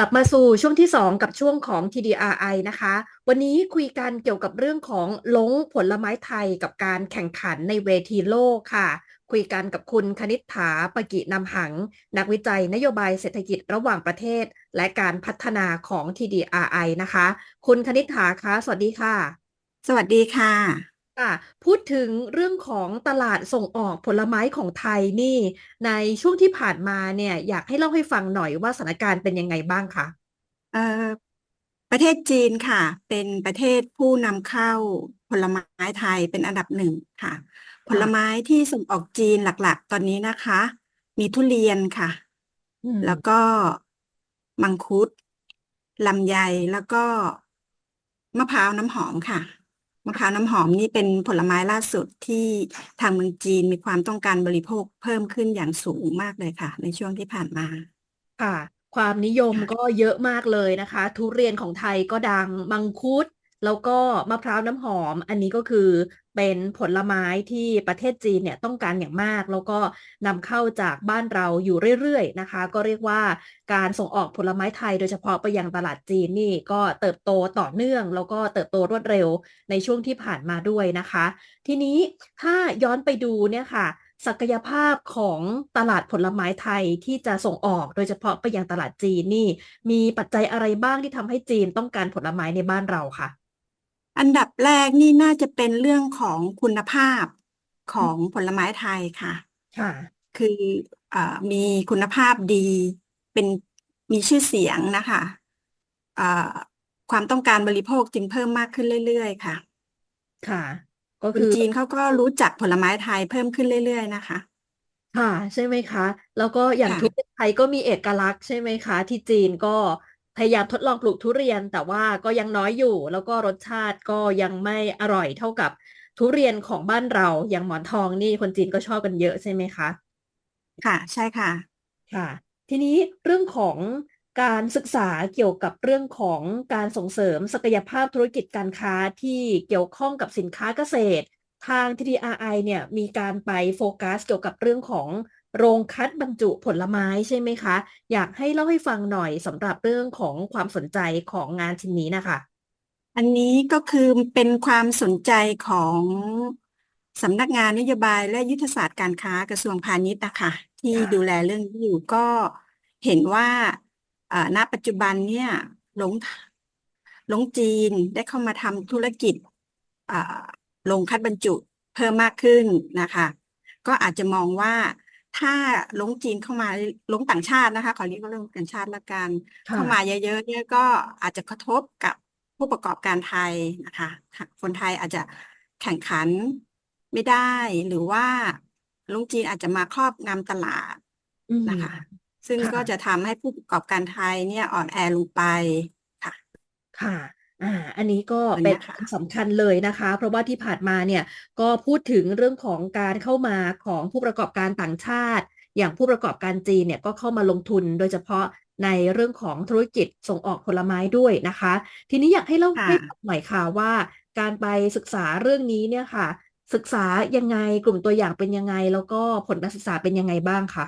กลับมาสู่ช่วงที่ 2 กับช่วงของ TDRI นะคะ วันนี้คุยกันเกี่ยวกับเรื่องของลงผลไม้ไทยกับการแข่งขันในเวทีโลกค่ะ คุยกันกับคุณคณิษฐาปกินำหัง นักวิจัยนโยบายเศรษฐกิจระหว่างประเทศ และการพัฒนาของ TDRI นะคะ คุณคณิษฐาคะ สวัสดีค่ะ สวัสดีค่ะ ค่ะพูดถึงเรื่องของตลาดส่งออกผลไม้ของไทยนี่ ในช่วงที่ผ่านมาเนี่ย อยากให้เล่าให้ฟังหน่อยว่าสถานการณ์เป็นยังไงบ้างคะเอ่อประเทศจีนค่ะ เป็นประเทศผู้นำเข้าผลไม้ไทยเป็นอันดับหนึ่งค่ะ ผลไม้ที่ส่งออกจีนหลักๆ ตอนนี้นะคะ มีทุเรียนค่ะอืมแล้วก็มังคุดลำไยแล้วก็มะพร้าวน้ำหอมค่ะ มะพร้าวน้ำหอมนี่เป็นผลไม้ล่าสุดที่ทางเมืองจีนมีความต้องการบริโภคเพิ่มขึ้นอย่างสูงมากเลยค่ะ ในช่วงที่ผ่านมา ค่ะ ความนิยมก็เยอะมากเลยนะคะ ทุเรียนของไทยก็ดังมังคุด แล้วก็มะพร้าวน้ำหอม อันนี้ก็คือ เป็นผลไม้ที่ประเทศจีนเนี่ยต้องการอย่างมาก แล้วก็นำเข้าจากบ้านเราอยู่เรื่อยๆนะคะ ก็เรียกว่าการส่งออกผลไม้ไทยโดยเฉพาะไปยังตลาดจีนนี่ก็เติบโตต่อเนื่อง แล้วก็เติบโตรวดเร็วในช่วงที่ผ่านมาด้วยนะคะ ทีนี้ถ้าย้อนไปดูเนี่ยค่ะศักยภาพของตลาดผลไม้ไทยที่จะส่งออกโดยเฉพาะไปยังตลาดจีนนี่ มีปัจจัยอะไรบ้างที่ทำให้จีนต้องการผลไม้ในบ้านเราค่ะ อันดับแรกนี่น่าจะเป็นเรื่องของคุณภาพของผลไม้ไทยค่ะ ค่ะ คือเอ่อมีคุณภาพดี เป็นมีชื่อเสียงนะคะเอ่อความต้องการบริโภคจึงเพิ่มมากขึ้นเรื่อยๆ ค่ะ ค่ะ ก็คนคือ จีนเขาก็รู้จักผลไม้ไทยเพิ่มขึ้นเรื่อยๆ นะคะ ค่ะ ใช่ไหมคะ แล้วก็อย่างค่ะ ทุเรียนไทยก็มีเอกลักษณ์ใช่ไหมคะ ที่จีนก็ พยายามทดลองปลูกทุเรียน แต่ว่าก็ยังน้อยอยู่ แล้วก็รสชาติก็ยังไม่อร่อยเท่ากับทุเรียนของบ้านเราอย่างหมอนทองนี่คนจีนก็ชอบกันเยอะใช่ไหมคะค่ะ ใช่ค่ะค่ะ ทีนี้เรื่องของการศึกษาเกี่ยวกับเรื่องของการส่งเสริมศักยภาพธุรกิจการค้าที่เกี่ยวข้องกับสินค้าเกษตร ทาง TDRI เนี่ยมีการไปโฟกัสเกี่ยวกับเรื่องของ โรงคัดบรรจุผลไม้ใช่ไหมคะ อยากให้เล่าให้ฟังหน่อยสำหรับเรื่องของความสนใจของงานชิ้นนี้นะคะ อันนี้ก็คือเป็นความสนใจของสำนักงานนโยบายและยุทธศาสตร์การค้ากระทรวงพาณิชย์นะคะที่ค่ะดูแลเรื่องนี้อยู่ก็เห็นว่าเอ่อณปัจจุบันเนี่ยหลงหลงจีนได้เข้ามาทำธุรกิจอ่าโรงคัดบรรจุเพิ่มมากขึ้นนะคะ ก็อาจจะมองว่า ถ้าหลงจีนเข้ามาหลงต่างชาตินะคะ ขอเรียกว่าเรื่องต่างชาติละกันค่ะเข้ามาเยอะๆเนี่ยก็อาจจะกระทบกับผู้ประกอบการไทยนะคะ คนไทยอาจจะแข่งขันไม่ได้หรือว่าลุงจีนอาจจะมาครอบงำตลาดอืมนะคะ ซึ่งค่ะก็จะทำให้ผู้ประกอบการไทยเนี่ยอ่อนแอลงไปค่ะ ค่ะ อ่า อันนี้ก็อันเป็เนี้นยค่ะ สำคัญเลยนะคะ เพราะว่าที่ผ่านมาเนี่ยก็พูดถึงเรื่องของการเข้ามาของผู้ประกอบการต่างชาติ อย่างผู้ประกอบการจีนเนี่ยก็เข้ามาลงทุนโดยเฉพาะในเรื่องของธุรกิจส่งออกผลไม้ด้วยนะคะ ทีนี้อยากให้เล่าค่ะ ให้ฟังหน่อยค่ะว่า การไปศึกษาเรื่องนี้เนี่ยค่ะ ศึกษายังไงกลุ่มตัวอย่างเป็นยังไง แล้วก็ผลการศึกษาเป็นยังไงบ้างคะ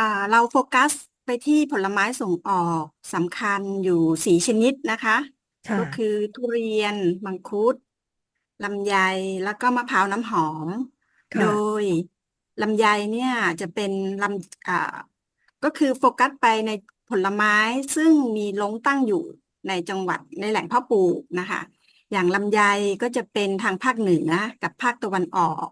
อ่าเราโฟกัสไปที่ผลไม้ส่งออกสำคัญอยู่สี่ชนิดนะคะ ค่ะ ก็คือทุเรียน มังคุดลำไยแล้วก็มะพร้าวน้ำหอมค่ะโดยลำไยเนี่ยจะเป็นลำอ่าก็คือโฟกัสไปในผลไม้ซึ่งมีลงตั้งอยู่ในจังหวัดในแหล่งเพาะปลูกนะคะ อย่างลำไยก็จะเป็นทางภาคเหนือกับภาคตะวันออก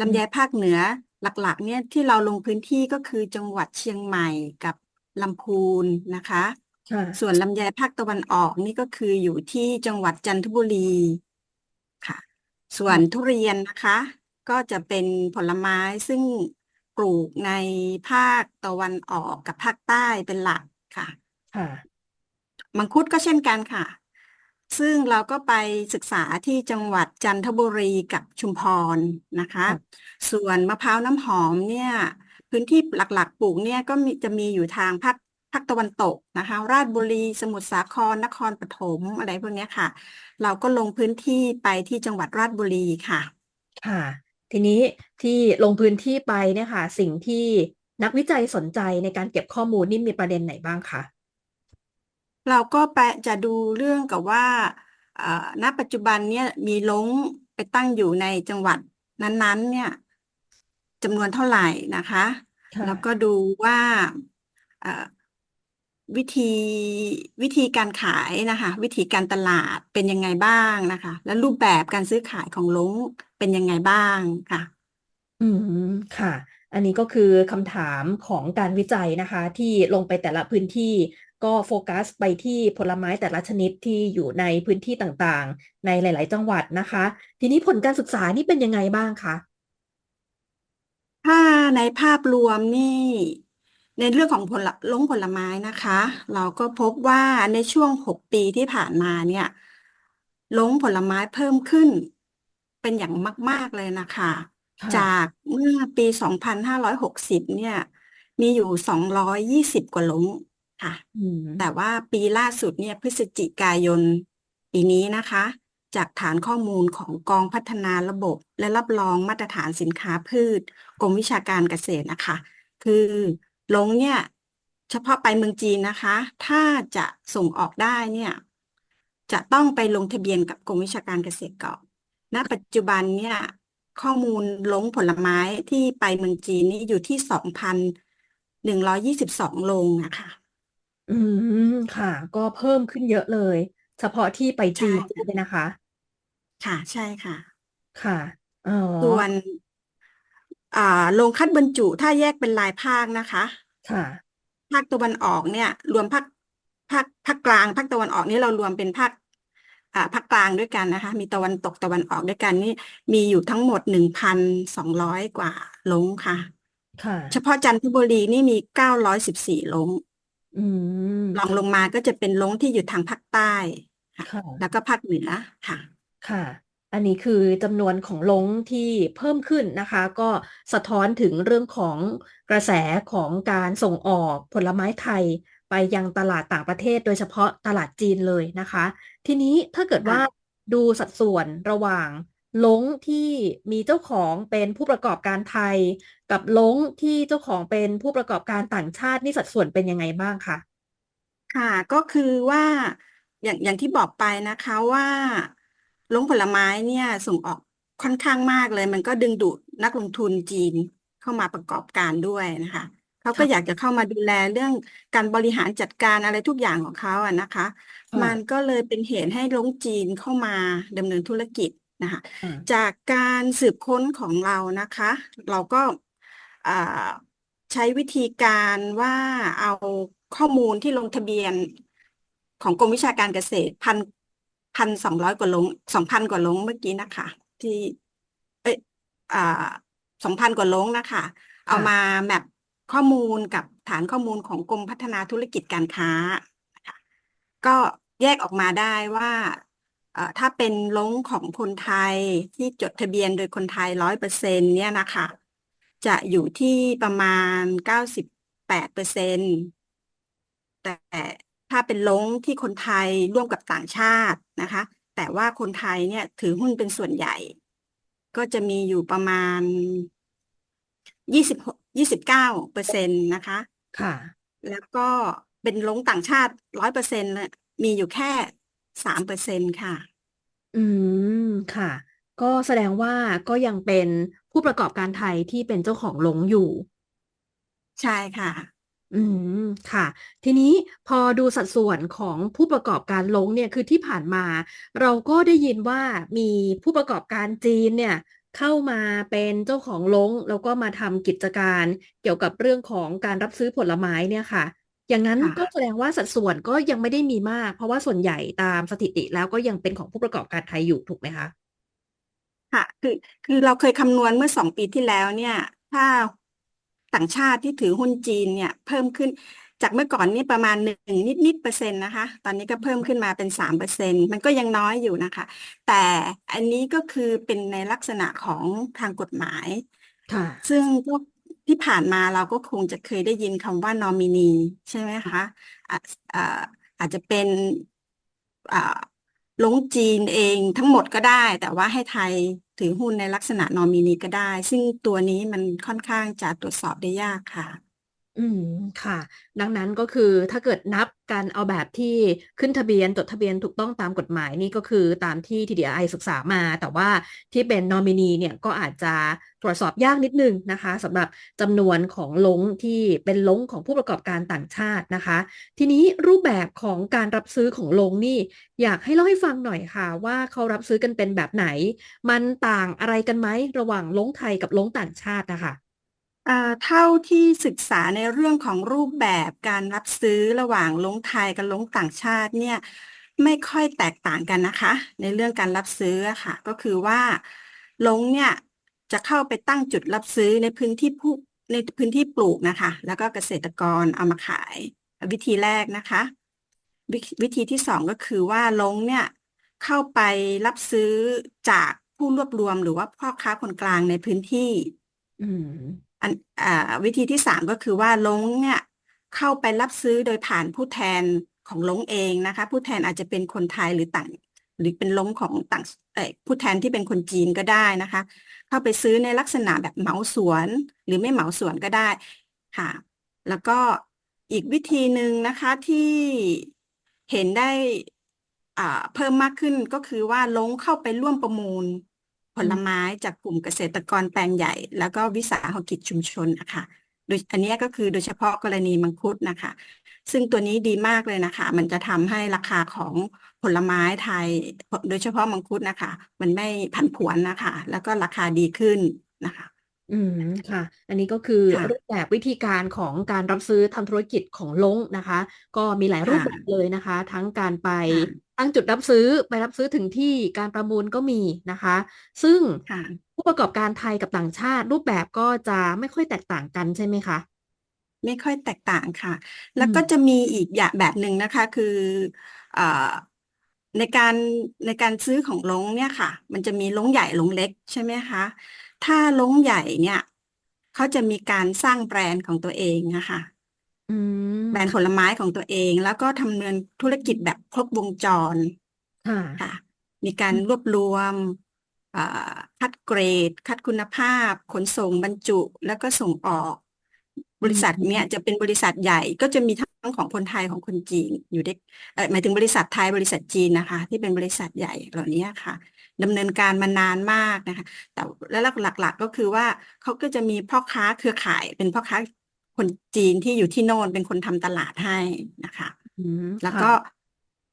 ลำไยภาคเหนือหลักๆ เนี่ยที่เราลงพื้นที่ก็คือจังหวัดเชียงใหม่กับลำพูนนะคะ ค่ะ ส่วนลำไยภาคตะวันออกนี่ก็คืออยู่ที่จังหวัดจันทบุรีค่ะ ส่วนทุเรียนนะคะ ก็จะเป็นผลไม้ซึ่งปลูกในภาคตะวันออกกับภาคใต้เป็นหลักค่ะ ค่ะ มังคุดก็เช่นกันค่ะ ซึ่งเราก็ไปศึกษาที่จังหวัดจันทบุรีกับชุมพรนะคะ ค่ะ ส่วนมะพร้าวน้ำหอมเนี่ย พื้นที่หลักๆ ปลูกเนี่ยก็มีจะมีอยู่ทางภาค ภาคตะวันตกนะคะ ราชบุรี สมุทรสาคร นครปฐมอะไรพวกเนี้ยค่ะ เราก็ลงพื้นที่ไปที่จังหวัดราชบุรีค่ะ ค่ะ ทีนี้ที่ลงพื้นที่ไปเนี่ยค่ะ สิ่งที่นักวิจัยสนใจในการเก็บข้อมูลนี่มีประเด็นไหนบ้างคะเราก็ไปจะดูเรื่องกับว่าเอ่อณปัจจุบันเนี่ยมีลงไปตั้งอยู่ในจังหวัดนั้นๆ เนี่ยจำนวนเท่าไหร่นะคะค่ะแล้วก็ดูว่าเอ่อ วิธีวิธีการขายนะคะ วิธีการตลาดเป็นยังไงบ้างนะคะ และรูปแบบการซื้อขายของลงเป็นยังไงบ้างค่ะ อืมค่ะ อันนี้ก็คือคำถามของการวิจัยนะคะ ที่ลงไปแต่ละพื้นที่ก็โฟกัสไปที่ผลไม้แต่ละชนิดที่อยู่ในพื้นที่ต่างๆ ในหลาย ๆ จังหวัดนะคะ ทีนี้ผลการศึกษานี่เป็นยังไงบ้างคะถ้าในภาพรวมนี่ ในเรื่องของผลลงผลไม้นะคะ เราก็พบว่าในช่วงหกปีที่ผ่านมาเนี่ยลงผลไม้เพิ่มขึ้น เป็นอย่างมาก ๆ เลยนะคะ ค่ะจากเมื่อปี 2560 เนี่ย มีอยู่ 220 กว่าลงค่ะ อืมแต่ว่าปีล่าสุดเนี่ยพฤศจิกายนปีนี้นะคะ จากฐานข้อมูลของกองพัฒนาระบบ และรับรองมาตรฐานสินค้าพืชกรมวิชาการเกษตรนะคะ คือ ลงเนี่ย เฉพาะไปเมืองจีนนะคะ ถ้าจะส่งออกได้เนี่ย จะต้องไปลงทะเบียนกับกรมวิชาการเกษตรก่อนณปัจจุบันเนี่ย ข้อมูลลงผลไม้ที่ไปเมืองจีนนี่อยู่ที่2,122โรงนะคะ อืมค่ะ ก็เพิ่มขึ้นเยอะเลย เฉพาะที่ไปจีใช่นใช่ไหมนะคะ ค่ะ ใช่ค่ะ ค่ะอ๋อ ส่วน อ่าโรงคัดบรรจุถ้าแยกเป็นรายภาคนะคะ ค่ะ ภาคตะวันออกเนี่ย รวมภาคภาคภาคกลางภาคตะวันออกนี่เรารวมเป็นภาคอ่าภาคกลางด้วยกันนะคะ มีตะวันตกตะวันออกด้วยกันนี่มีอยู่ทั้งหมดหนึ่งพันสองร้อยกว่าลงค่ะ ค่ะ เฉพาะจันทบุรีนี่มีเก้าร้อยสิบสี่ลงอืม รองลงมาก็จะเป็นลงที่อยู่ทางภาคใต้ค่ะ ค่ะ แล้วก็ภาคเหนือค่ะ ค่ะ อันนี้คือจำนวนของลงที่เพิ่มขึ้นนะคะ ก็สะท้อนถึงเรื่องของกระแสของการส่งออกผลไม้ไทยไปยังตลาดต่างประเทศ โดยเฉพาะตลาดจีนเลยนะคะ ทีนี้ถ้าเกิดว่าค่ะดูสัดส่วนระหว่างลงที่มีเจ้าของเป็นผู้ประกอบการไทย กับลงที่เจ้าของเป็นผู้ประกอบการต่างชาตินี่สัดส่วนเป็นยังไงบ้างคะค่ะก็คือว่าอย่างอย่างที่บอกไปนะคะว่า ลงผลไม้เนี่ยส่งออกค่อนข้างมากเลย มันก็ดึงดูดนักลงทุนจีนเข้ามาประกอบการด้วยนะคะเขาก็ค่ะอยากจะเข้ามาดูแลเรื่องการบริหารจัดการอะไรทุกอย่างของเขาอะนะคะค่ะมันก็เลยเป็นเหตุให้ลงจีนเข้ามาดำเนินธุรกิจนะคะอ่าจากการสืบค้นของเรานะคะ เราก็อ่าใช้วิธีการว่าเอาข้อมูลที่ลงทะเบียนของกรมวิชาการเกษตรพัน พันสองร้อยกว่าลงสองพันกว่าลงเมื่อกี้นะคะ ที่ เอ้ยอ่าสองพันกว่าลงนะคะ เอามาแมปข้อมูลกับฐานข้อมูลของกรมพัฒนาธุรกิจการค้านะคะก็แยกออกมาได้ว่าถ้าเป็นลงของคนไทยที่จดทะเบียนโดยคนไทยร้อยเปอร์เซ็นเนี่ยนะคะ จะอยู่ที่ประมาณเก้าสิบแปดเปอร์เซ็นแต่ ถ้าเป็นลงที่คนไทยร่วมกับต่างชาตินะคะ แต่ว่าคนไทยเนี่ยถือหุ้นเป็นส่วนใหญ่ ก็จะมีอยู่ประมาณยี่สิบยี่สิบเก้าเปอร์เซ็นต์นะคะ ค่ะ แล้วก็เป็นลงต่างชาติร้อยเปอร์เซ็นต์เลยมีอยู่แค่สามเปอร์เซ็นต์ค่ะ อืม ค่ะ ก็แสดงว่าก็ยังเป็นผู้ประกอบการไทยที่เป็นเจ้าของลงอยู่ ใช่ค่ะ อืม ค่ะ ทีนี้พอดูสัดส่วนของผู้ประกอบการลงเนี่ย คือที่ผ่านมา เราก็ได้ยินว่ามีผู้ประกอบการจีนเนี่ย เข้ามาเป็นเจ้าของลง แล้วก็มาทำกิจการเกี่ยวกับเรื่องของการรับซื้อผลไม้เนี่ยค่ะ อย่างนั้นค่ะ ก็แสดงว่าสัดส่วนก็ยังไม่ได้มีมาก เพราะว่าส่วนใหญ่ตามสถิติแล้วก็ยังเป็นของผู้ประกอบการไทยอยู่ถูกไหมคะ ค่ะ คือ คือเราเคยคำนวณเมื่อสองปีที่แล้วเนี่ย ถ้า ต่างชาติที่ถือหุ้นจีนเนี่ยเพิ่มขึ้นจากเมื่อก่อนนี่ประมาณหนึ่งนิดนิดเปอร์เซ็นต์นะคะ ตอนนี้ก็เพิ่มขึ้นมาเป็นสามเปอร์เซ็นต์มันก็ยังน้อยอยู่นะคะ แต่อันนี้ก็คือเป็นในลักษณะของทางกฎหมาย ค่ะ ซึ่งก็ที่ผ่านมาเราก็คงจะเคยได้ยินคำว่านอมินี ใช่ไหมคะอะอ่าอาจจะเป็นอ่า ลงจีนเองทั้งหมดก็ได้ แต่ว่าให้ไทยถือหุ้นในลักษณะนอมินีก็ได้ ซึ่งตัวนี้มันค่อนข้างจะตรวจสอบได้ยากค่ะ อืม ค่ะ ดังนั้นก็คือถ้าเกิดนับการเอาแบบที่ขึ้นทะเบียนจดทะเบียนถูกต้องตามกฎหมายนี่ก็คือตามที่ TDI ศึกษามา แต่ว่าที่เป็นนอมินีเนี่ยก็อาจจะตรวจสอบยากนิดนึงนะคะสำหรับจำนวนของลงที่เป็นลงของผู้ประกอบการต่างชาตินะคะ ทีนี้รูปแบบของการรับซื้อของลงนี่ อยากให้เล่าให้ฟังหน่อยค่ะ ว่าเขารับซื้อกันเป็นแบบไหน มันต่างอะไรกันไหมระหว่างลงไทยกับลงต่างชาตินะคะ อ่าเท่าที่ศึกษาในเรื่องของรูปแบบการรับซื้อระหว่างลงไทยกับลงต่างชาติเนี่ย ไม่ค่อยแตกต่างกันนะคะ ในเรื่องการรับซื้ออะค่ะ ก็คือว่าลงเนี่ยจะเข้าไปตั้งจุดรับซื้อในพื้นที่ผู้ในพื้นที่ปลูกนะคะ แล้วก็เกษตรกรเอามาขายวิธีแรกนะคะ วิวิธีที่สองก็คือว่าลงเนี่ยเข้าไปรับซื้อจากผู้รวบรวมหรือว่าพ่อค้าคนกลางในพื้นที่ อืม อันอ่าวิธีที่สามก็คือว่าลงเนี่ยเข้าไปรับซื้อโดยผ่านผู้แทนของลงเองนะคะ ผู้แทนอาจจะเป็นคนไทยหรือต่าง หรือเป็นลงของต่างผู้แทนที่เป็นคนจีนก็ได้นะคะ เข้าไปซื้อในลักษณะแบบเหมาสวน หรือไม่เหมาสวนก็ได้ค่ะ แล้วก็อีกวิธีหนึ่งนะคะที่เห็นได้เพิ่มมากขึ้นก็คือว่าลงเข้าไปร่วมประมูล ผลไม้จากกลุ่มเกษตรกรแปลงใหญ่ แล้วก็วิสาหกิจชุมชนนะคะโดยอันนี้ก็คือโดยเฉพาะกรณีมังคุดนะคะ ซึ่งตัวนี้ดีมากเลยนะคะ มันจะทำให้ราคาของผลไม้ไทย โดยเฉพาะมังคุดนะคะ มันไม่ผันผวนนะคะ แล้วก็ราคาดีขึ้นนะคะ อืม ค่ะ อันนี้ก็คือค่ะ รูปแบบวิธีการของการรับซื้อทำธุรกิจของลงนะคะ ก็มีหลายรูปค่ะแบบเลยนะคะ ทั้งการไปค่ะ ตั้งจุดรับซื้อไปรับซื้อถึงที่การประมูลก็มีนะคะ ซึ่งค่ะ ผู้ประกอบการไทยกับต่างชาติ รูปแบบก็จะไม่ค่อยแตกต่างกันใช่ไหมคะ ไม่ค่อยแตกต่างค่ะ อืแล้วม ก็จะมีอีกอย่างแบบหนึ่งนะคะ คือเอ่อในการในการซื้อของลงเนี่ยค่ะ มันจะมีลงใหญ่ลงเล็กใช่ไหมคะ ถ้าลงใหญ่เนี่ยเขาจะมีการสร้างแบรนด์ของตัวเองนะคะอืม แบรนด์ผค่ะลไม้ของตัวเอง แล้วก็ทำเนินธุรกิจแบบครบวงจรค่ะ ค่ะ มีการอืมรวบรวมเอ่อคัดเกรด คัดคุณภาพ ขนส่งบรรจุ แล้วก็ส่งออก บอืริษัทเนี่ยมจะเป็นบริษัทใหญ่ก็จะมีทั้งของคนไทยของคนจีนอยู่ด้วยเอ่อหมายถึงบริษัทไทยบริษัทจีนนะคะ ที่เป็นบริษัทใหญ่เหล่านี้ค่ะดำเนินการมานานมากนะคะ แต่และหลักๆก็คือว่าเขาก็จะมีพ่อค้าเครือข่าย เป็นพ่อค้าคนจีนที่อยู่ที่โน่นเป็นคนทำตลาดให้นะคะอืมแล้วค่ะก็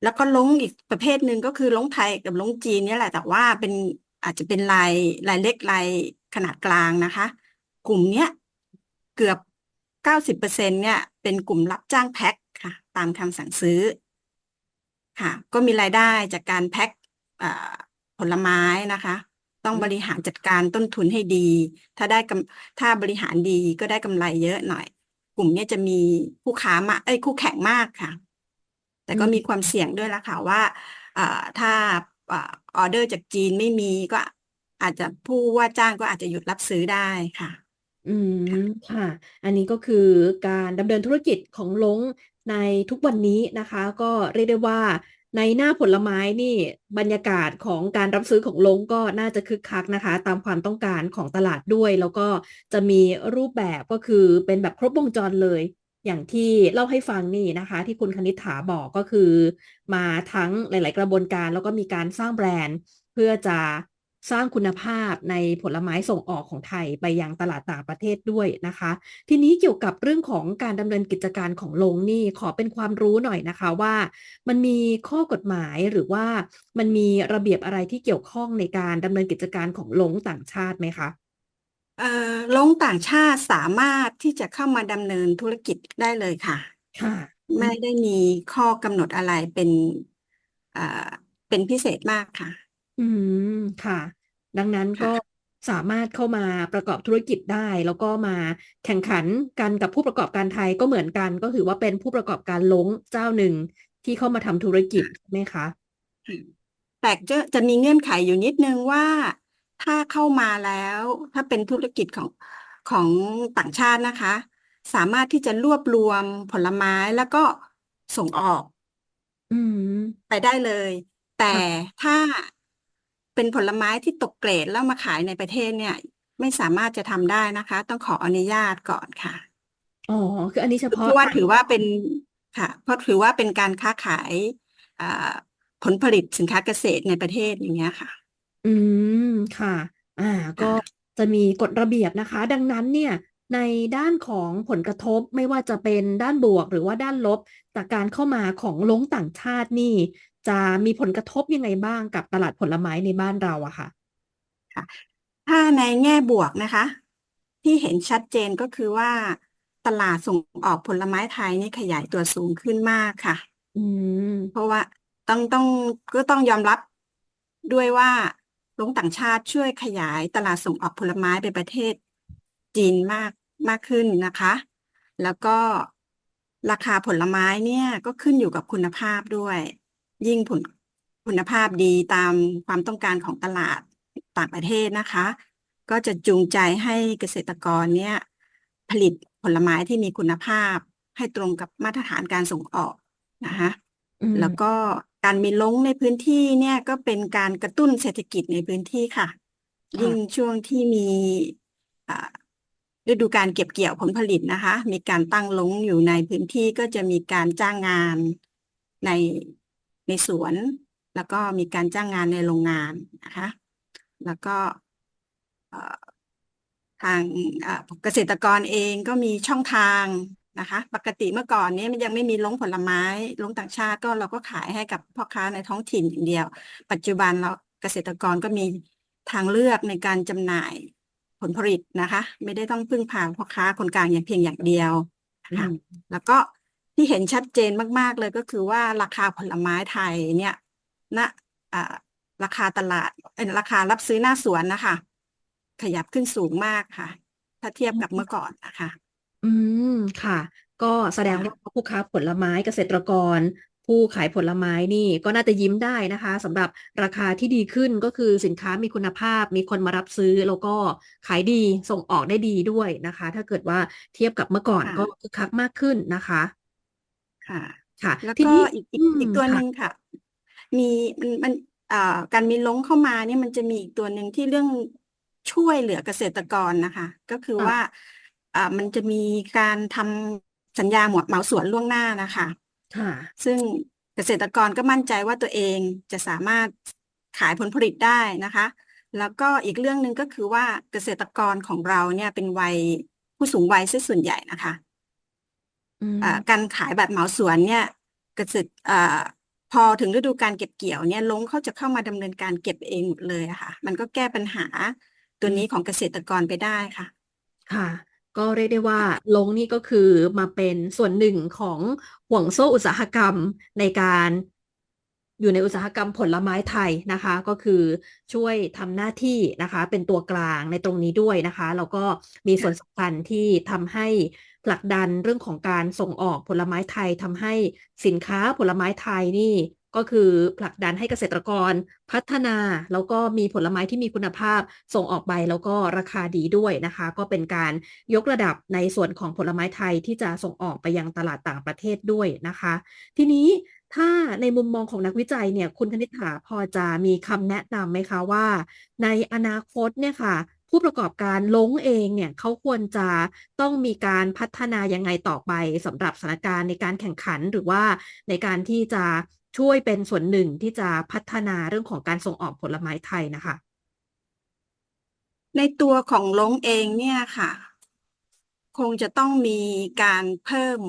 แล้วก็ลงอีกประเภทหนึ่งก็คือลงไทยกับลงจีนเนี่ยแหละแต่ว่าเป็นอาจจะเป็นลายลายเล็กลายขนาดกลางนะคะ กลุ่มเนี้ยเกือบ เก้าสิบเปอร์เซ็นเนี่ยเป็นกลุ่มรับจ้างแพ็คค่ะ ตามคำสั่งซื้อค่ะ ก็มีรายได้จากการแพ็คผลไม้นะคะ ต้องบริหารจัดการต้นทุนให้ดี ถ้าได้กำถ้าบริหารดีก็ได้กำไรเยอะหน่อย กลุ่มเนี้ยจะมีคู่ค้ามากเอ้ยคู่แข่งมากค่ะ แต่ก็มีความเสี่ยงด้วยละค่ะว่าถ้าออเดอร์จากจีนไม่มีก็อาจจะผู้ว่าจ้างก็อาจจะหยุดรับซื้อได้ค่ะ อืม ค่ะ ค่ะ อันนี้ก็คือการดำเนินธุรกิจของลงในทุกวันนี้นะคะ ก็เรียกได้ว่า ในหน้าผลไม้นี่บรรยากาศของการรับซื้อของลงก็น่าจะคึกคักนะคะ ตามความต้องการของตลาดด้วย แล้วก็จะมีรูปแบบก็คือเป็นแบบครบวงจรเลย อย่างที่เล่าให้ฟังนี่นะคะ ที่คุณคณิษฐาบอกก็คือ มาทั้งหลาย ๆ กระบวนการ แล้วก็มีการสร้างแบรนด์ เพื่อจะ สร้างคุณภาพในผลไม้ส่งออกของไทยไปยังตลาดต่างประเทศด้วยนะคะ ทีนี้เกี่ยวกับเรื่องของการดำเนินกิจการของโรงนี่ขอเป็นความรู้หน่อยนะคะว่า มันมีข้อกฎหมายหรือว่ามันมีระเบียบอะไรที่เกี่ยวข้องในการดำเนินกิจการของโรงต่างชาติไหมคะเอ่อลงต่างชาติสามารถที่จะเข้ามาดำเนินธุรกิจได้เลยค่ะค่ะอืไม่มได้มีข้อกำหนดอะไรเป็นเอ่อเป็นพิเศษมากค่ะ อืม ค่ะ ดังนั้นก็ค่ะ สามารถเข้ามาประกอบธุรกิจได้ แล้วก็มาแข่งขันกันกับผู้ประกอบการไทยก็เหมือนกัน ก็ถือว่าเป็นผู้ประกอบการลงเจ้าหนึ่งที่เข้ามาทำธุรกิจใช่ไหมคะ แต่จะ จะมีเงื่อนไขอยู่นิดนึงว่า ถ้าเข้ามาแล้ว ถ้าเป็นธุรกิจของ ของต่างชาตินะคะ สามารถที่จะรวบรวมผลไม้ แล้วก็ส่งออก อืม ไปได้เลย แต่ค่ะ ถ้า เป็นผลไม้ที่ตกเกรดแล้วมาขายในประเทศเนี่ย ไม่สามารถจะทำได้นะคะ ต้องขออนุญาตก่อนค่ะอ๋อคืออันนี้เฉเพพาะราะว่าทางถือว่าเป็นค่ะ เพราะถือว่าเป็นการค้าขายอ่าผลผลิตสินค้าเกษตรในประเทศอย่างเงี้ยค่ะ อืมค่ะ อ่า ก็ค่ะจะมีกฎระเบียบนะคะ ดังนั้นเนี่ย ในด้านของผลกระทบไม่ว่าจะเป็นด้านบวกหรือว่าด้านลบจากการเข้ามาของลงต่างชาตินี่ จะมีผลกระทบยังไงบ้างกับตลาดผลไม้ในบ้านเราอะค่ะ ค่ะ ถ้าในแง่บวกนะคะ ที่เห็นชัดเจนก็คือว่า ตลาดส่งออกผลไม้ไทยนี่ขยายตัวสูงขึ้นมากค่ะ อืม เพราะว่าต้องต้องก็ต้องยอมรับด้วยว่าลงต่างชาติช่วยขยายตลาดส่งออกผลไม้ไปประเทศจีนมากมากขึ้นนะคะ แล้วก็ราคาผลไม้เนี่ยก็ขึ้นอยู่กับคุณภาพด้วย ยิ่งผลคุณภาพดีตามความต้องการของตลาดต่างประเทศนะคะ ก็จะจูงใจให้เกษตรกรเนี่ยผลิตผลไม้ที่มีคุณภาพให้ตรงกับมาตรฐานการส่งออกนะคะอืมแล้วก็การมีลงในพื้นที่เนี่ยก็เป็นการกระตุ้นเศรษฐกิจในพื้นที่ค่ะค่ะยิ่งช่วงที่มีอ่าฤดูการเก็บเกี่ยวผลผลิตนะคะ มีการตั้งลงอยู่ในพื้นที่ก็จะมีการจ้างงานใน ในสวน แล้วก็มีการจ้างงานในโรงงานนะคะ แล้วก็เอ่อทางเอ่อเกษตรกรเองก็มีช่องทางนะคะ ปกติเมื่อก่อนเนี้มันยังไม่มีลงผลไม้ลงต่างชาติก็เราก็ขายให้กับพ่อค้าในท้องถิ่นอย่างเดียว ปัจจุบันเราเกษตรกรก็มีทางเลือกในการจำหน่ายผลผลิตนะคะ ไม่ได้ต้องพึ่งพาพ่อค้าคนกลางอย่างเพียงอย่างเดียวอืค่ะมแล้วก็ ที่เห็นชัดเจนมาก ๆ เลยก็คือว่าราคาผลไม้ไทยเนี่ยณอ่าราคาตลาดเอ่อราคารับซื้อหน้าสวนนะคะ ขยับขึ้นสูงมากค่ะ ถ้าเทียบกับเมื่อก่อนนะคะ อืมค่ะ ก็แสดงค่ะว่าผู้ค้าผลไม้เกษตรกร ผู้ขายผลไม้นี่ก็น่าจะยิ้มได้นะคะสำหรับราคาที่ดีขึ้นก็คือสินค้ามีคุณภาพ มีคนมารับซื้อแล้วก็ขายดีส่งออกได้ดีด้วยนะคะ ถ้าเกิดว่าเทียบกับเมื่อก่อนค่ะก็คึกคักมากขึ้นนะคะ ค่ะ ค่ะ แล้วทีก็นี้อีกอีอืกมอีกตัวหค่ะนึ่งค่ะ มีมันมันอ่าการมีลงเข้ามาเนี่ยมันจะมีอีกตัวหนึ่งที่เรื่องช่วยเหลือเกษตรกรนะคะ ก็คือค่ะว่าอ่ามันจะมีการทำสัญญาหมวดเหมาสวนล่วงหน้านะคะค่ะ ซึ่งเกษตรกรก็มั่นใจว่าตัวเองจะสามารถขายผลผลิตได้นะคะ แล้วก็อีกเรื่องหนึ่งก็คือว่าเกษตรกรของเราเนี่ยเป็นวัยผู้สูงวัยซะส่วนใหญ่นะคะ อืม อ่าการขายแบบเหมาสวนเนี่ยเกษตรอ่าพอถึงฤดูการเก็บเกี่ยวเนี่ยลงเขาจะเข้ามาดำเนินการเก็บเองหมดเลยอะค่ะ มันก็แก้ปัญหาตัวนี้ของเกษตรกรไปได้ค่ะ ค่ะ ก็เรียกได้ว่าลงนี่ก็คือมาเป็นส่วนหนึ่งของห่วงโซ่อุตสาหกรรมในการอยู่ในอุตสาหกรรมผลไม้ไทยนะคะ ก็คือช่วยทำหน้าที่นะคะ เป็นตัวกลางในตรงนี้ด้วยนะคะ แล้วก็มีส่วนสำคัญที่ทำให้ ผลักดันเรื่องของการส่งออกผลไม้ไทยทำให้สินค้าผลไม้ไทยนี่ก็คือผลักดันให้เกษตรกรพัฒนา แล้วก็มีผลไม้ที่มีคุณภาพส่งออกไปแล้วก็ราคาดีด้วยนะคะ ก็เป็นการยกระดับในส่วนของผลไม้ไทยที่จะส่งออกไปยังตลาดต่างประเทศด้วยนะคะ ทีนี้ถ้าในมุมมองของนักวิจัยเนี่ยคุณธนิษฐาพอจะมีคำแนะนำไหมคะว่า ในอนาคตเนี่ยค่ะ ผู้ประกอบการลงเองเนี่ยเขาควรจะต้องมีการพัฒนายังไงต่อไปสำหรับสถานการณ์ในการแข่งขันหรือว่าในการที่จะช่วยเป็นส่วนหนึ่งที่จะพัฒนาเรื่องของการส่งออกผลไม้ไทยนะคะ ในตัวของลงเองเนี่ยค่ะ คงจะต้องมีการเพิ่ม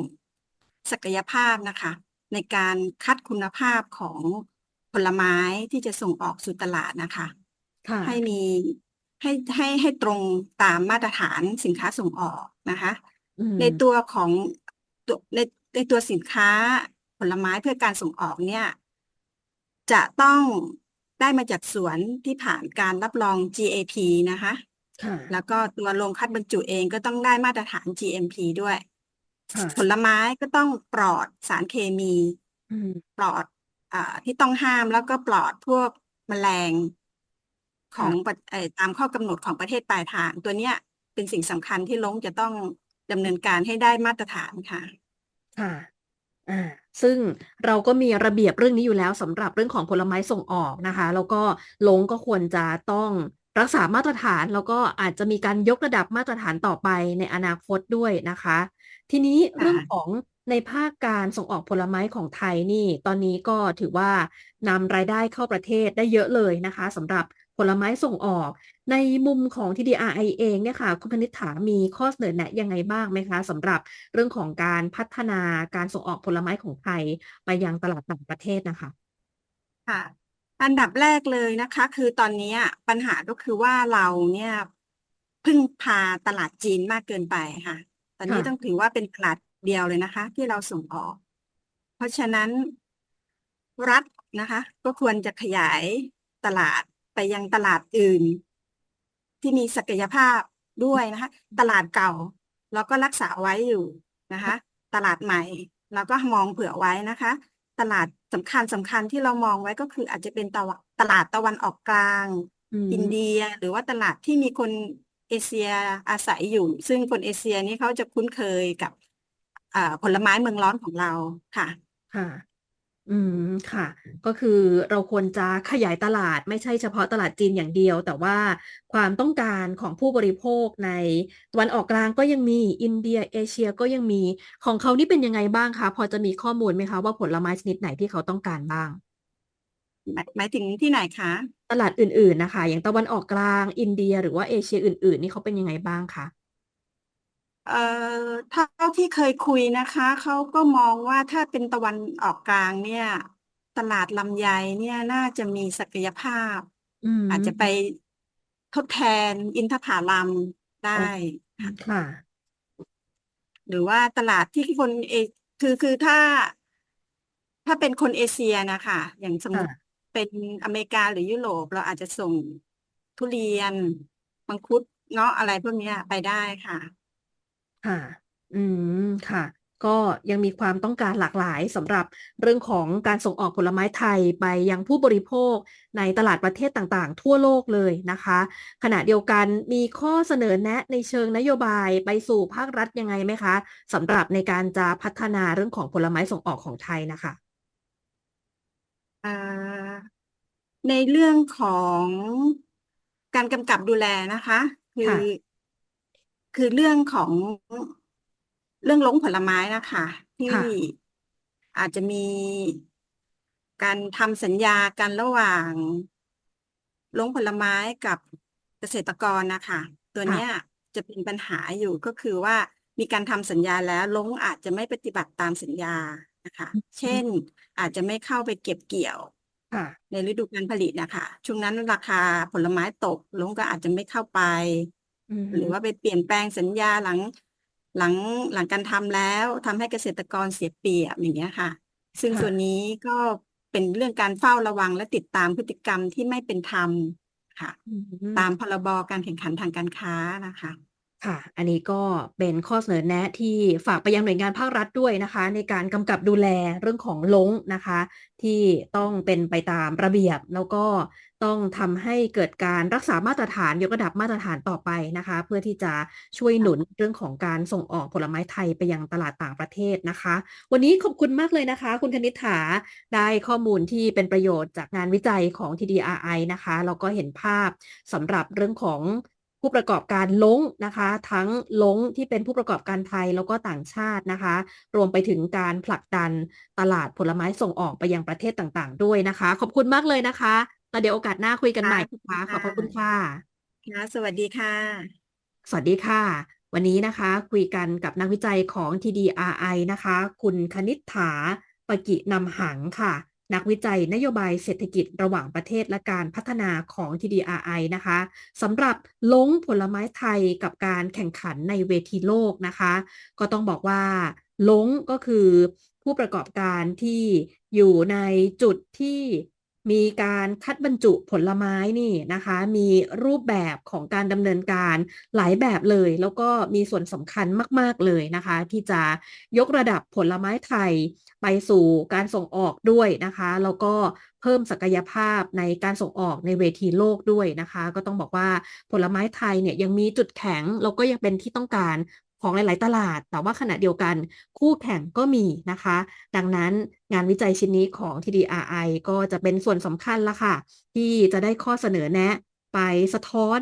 ศักยภาพนะคะ ในการคัดคุณภาพของผลไม้ที่จะส่งออกสู่ตลาดนะคะค่ะให้มี ให้ให้ให้ตรงตามมาตรฐานสินค้าส่งออกนะคะอืมในตัวของตัวในในตัวสินค้าผลไม้เพื่อการส่งออกเนี่ย จะต้องได้มาจากสวนที่ผ่านการรับรอง GAP นะคะค่ะแล้วก็ตัวโรงคัดบรรจุเองก็ต้องได้มาตรฐาน GMP ด้วยค่ะผลไม้ก็ต้องปลอดสารเคมีอืมปลอดอ่าที่ต้องห้ามแล้วก็ปลอดพวกแมลง ของประเอ่อตามข้อกำหนดของประเทศปลายทาง ตัวเนี้ยเป็นสิ่งสำคัญที่ลงจะต้องดำเนินการให้ได้มาตรฐานค่ะ ค่ะ อ่า ซึ่งเราก็มีระเบียบเรื่องนี้อยู่แล้วสำหรับเรื่องของผลไม้ส่งออกนะคะ แล้วก็ลงก็ควรจะต้องรักษามาตรฐาน แล้วก็อาจจะมีการยกระดับมาตรฐานต่อไปในอนาคตด้วยนะคะ ทีนี้เรื่องค่ะของในภาคการส่งออกผลไม้ของไทยนี่ ตอนนี้ก็ถือว่านำรายได้เข้าประเทศได้เยอะเลยนะคะสำหรับ ผลไม้ส่งออก ในมุมของ TDRI เองเนี่ยค่ะ คุณพนิษฐามีข้อเสนอแนะยังไงบ้างไหมคะสำหรับเรื่องของการพัฒนาการส่งออกผลไม้ของไทยไปยังตลาดต่างประเทศนะคะ ค่ะ อันดับแรกเลยนะคะ คือตอนนี้ปัญหาก็คือว่าเราเนี่ยพึ่งพาตลาดจีนมากเกินไปค่ะ ตอนนี้ต้องถือว่าเป็นตลาดเดียวเลยนะคะ ที่เราส่งออก เพราะฉะนั้นรัฐนะคะ ก็ควรจะขยายตลาด ไปยังตลาดอื่น ที่มีศักยภาพด้วยนะคะ ตลาดเก่าเราก็รักษาไว้อยู่นะคะ ตลาดใหม่เราก็มองเผื่อไว้นะคะ ตลาดสำคัญสำคัญที่เรามองไว้ก็คืออาจจะเป็นตะวันตลาดตะวันออกกลางอืมอินเดียหรือว่าตลาดที่มีคนเอเชียอาศัยอยู่ ซึ่งคนเอเชียนี่เขาจะคุ้นเคยกับอ่าผลไม้เมืองร้อนของเราค่ะค่ะ อืม ค่ะ ก็คือเราควรจะขยายตลาด ไม่ใช่เฉพาะตลาดจีนอย่างเดียว แต่ว่าความต้องการของผู้บริโภคในตะวันออกกลางก็ยังมีอินเดียเอเชียก็ยังมีของเขานี่เป็นยังไงบ้างคะพอจะมีข้อมูลไหมคะว่าผลไม้ชนิดไหนที่เขาต้องการบ้าง หมายหมายถึงที่ไหนคะ ตลาดอื่นๆนะคะ อย่างตะวันออกกลางอินเดีย หรือว่าเอเชียอื่น ๆ นี่เขาเป็นยังไงบ้างคะ เอ่อเท่าที่เคยคุยนะคะ เขาก็มองว่าถ้าเป็นตะวันออกกลางเนี่ย ตลาดลำไยเนี่ยน่าจะมีศักยภาพ อืมอาจจะไปทดแทนอินทผลัมได้ ค่ะค่ะหรือว่าตลาดที่คนเอคือคือถ้า ถ้าเป็นคนเอเชียนะคะ อย่างสมมติค่ะเป็นอเมริกาหรือยุโรป เราอาจจะส่งทุเรียน มังคุดเงาะอะไรพวกเนี้ยไปได้ค่ะ ค่ะ อืม ค่ะ ก็ยังมีความต้องการหลากหลายสำหรับเรื่องของการส่งออกผลไม้ไทยไปยังผู้บริโภคในตลาดประเทศต่างๆ ทั่วโลกเลยนะคะ ขณะเดียวกันมีข้อเสนอแนะในเชิงนโยบายไปสู่ภาครัฐยังไงไหมคะสำหรับในการจะพัฒนาเรื่องของผลไม้ส่งออกของไทยนะคะ อ่าในเรื่องของการกำกับดูแลนะคะ คือค่ะ คือเรื่องของเรื่องลงผลไม้นะคะที่ค่ะ อาจจะมีการทำสัญญากันระหว่างลงผลไม้กับเกษตรกรนะคะ ตัวค่ะ เนี้ยจะเป็นปัญหาอยู่ก็คือว่ามีการทำสัญญาแล้วลงอาจจะไม่ปฏิบัติตามสัญญานะคะ เช่น อาจจะไม่เข้าไปเก็บเกี่ยว ค่ะ ในฤดูการผลิตนะคะ ช่วงนั้นราคาผลไม้ตกลงก็อาจจะไม่เข้าไปอืม หรือว่าไปเปลี่ยนแปลงสัญญาหลังหลังหลังการทำแล้วทำให้เกษตรกรเสียเปรียบอย่างเงี้ยค่ะ ซึ่งค่ะส่วนนี้ก็เป็นเรื่องการเฝ้าระวังและติดตามพฤติกรรมที่ไม่เป็นธรรมค่ะอืมตามพรบการแข่งขันทางการค้านะคะ ค่ะ อันนี้ก็เป็นข้อเสนอแนะที่ฝากไปยังหน่วยงานภาครัฐด้วยนะคะ ในการกำกับดูแลเรื่องของลงนะคะ ที่ต้องเป็นไปตามระเบียบ แล้วก็ต้องทำให้เกิดการรักษามาตรฐานยกระดับมาตรฐานต่อไปนะคะ เพื่อที่จะช่วยหนุนเรื่องของการส่งออกผลไม้ไทยไปยังตลาดต่างประเทศนะคะ วันนี้ขอบคุณมากเลยนะคะ คุณคณิษฐาได้ข้อมูลที่เป็นประโยชน์จากงานวิจัยของ TDRI นะคะแล้วก็เห็นภาพสำหรับเรื่องของ ผู้ประกอบการลงนะคะ ทั้งลงที่เป็นผู้ประกอบการไทยแล้วก็ต่างชาตินะคะ รวมไปถึงการผลักดันตลาดผลไม้ส่งออกไปยังประเทศต่างๆ ด้วยนะคะ ขอบคุณมากเลยนะคะแล้วเดี๋ยวโอกาสหน้าคุยกันใหม่นะคะขอบพระคุณค่ะค่ะสวัสดีค่ะ สวัสดีค่ะ วันนี้นะคะคุยกันกับนักวิจัยของ TDRI นะคะ คุณคณิษฐาปกินำหังค่ะ นักวิจัยนโยบายเศรษฐกิจระหว่างประเทศและการพัฒนาของ TDRI นะคะสำหรับลงผลไม้ไทยกับการแข่งขันในเวทีโลกนะคะ ก็ต้องบอกว่าลงก็คือผู้ประกอบการที่อยู่ในจุดที่ มีการคัดบรรจุผลไม้นี่นะคะ มีรูปแบบของการดำเนินการหลายแบบเลย แล้วก็มีส่วนสำคัญมาก ๆเลยนะคะ ที่จะยกระดับผลไม้ไทยไปสู่การส่งออกด้วยนะคะ แล้วก็เพิ่มศักยภาพในการส่งออกในเวทีโลกด้วยนะคะ ก็ต้องบอกว่าผลไม้ไทยเนี่ยยังมีจุดแข็งแล้วก็ยังเป็นที่ต้องการ ของหลาย ๆ ตลาด แต่ว่าขณะเดียวกันคู่แข่งก็มีนะคะ ดังนั้นงานวิจัยชิ้นนี้ของ TDRI ก็จะเป็นส่วนสำคัญละค่ะ ที่จะได้ข้อเสนอแนะ ไปสะท้อน